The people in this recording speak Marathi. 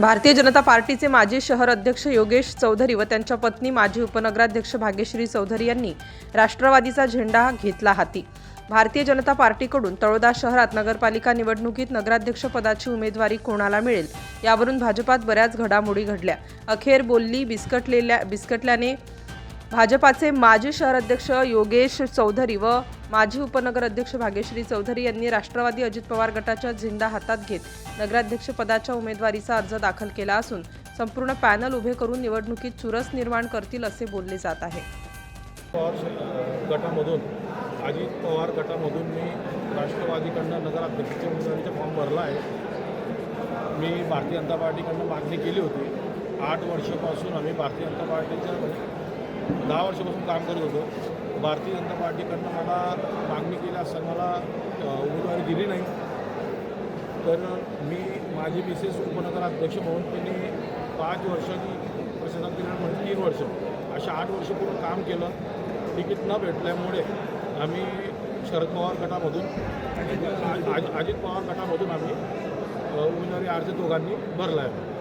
भारतीय जनता पार्टीचे माजी शहर अध्यक्ष योगेश चौधरी व त्यांच्या पत्नी माजी उपनगराध्यक्ष भाग्यश्री चौधरी यांनी राष्ट्रवादीचा झेंडा घेतला हाती. भारतीय जनता पार्टीकडून तळोदा शहरात नगरपालिका निवडणुकीत नगराध्यक्षपदाची उमेदवारी कोणाला मिळेल? यावरून भाजपात बऱ्याच घडामोडी घडल्या. अखेर बोलली बिस्कटलेल्या बिस्कटल्याने भाजपाचे माजी शहर अध्यक्ष योगेश चौधरी व माजी उपनगर अध्यक्ष भाग्यश्री चौधरी यांनी राष्ट्रवादी अजित पवार गटाच्या झेंडा हातात घेत नगराध्यक्ष पदाच्या उमेदवारीचा अर्ज दाखल केला असून संपूर्ण पॅनल उभे करून निवडणुकीत चुरस निर्माण करतील असे बोलले जात आहे. पवार गटामधून अजित पवार गटामधून मी राष्ट्रवादीकडनं नगराध्यक्षाच्या उमेदवारीचा फॉर्म भरला आहे. मी भारतीय जनता पार्टीकडनं मागणी केली होती. आठ वर्षापासून आम्ही भारतीय जनता पार्टीच्या दहा वर्षापासून काम करत होतो. भारतीय जनता पार्टीकडनं मला मागणी केली असताना मला उमेदवारी दिली नाही. तर मी माझी मिसेस उपनगराध्यक्ष म्हणून त्यांनी पाच वर्षांनी प्रशासनात दिलं म्हणजे तीन वर्ष अशा आठ वर्ष पूर्ण काम केलं. तिकीट न भेटल्यामुळे आम्ही शरद पवार गटामधून अजित अजित पवार गटामधून आम्ही उमेदवारी अर्ज दोघांनी भरला आहे.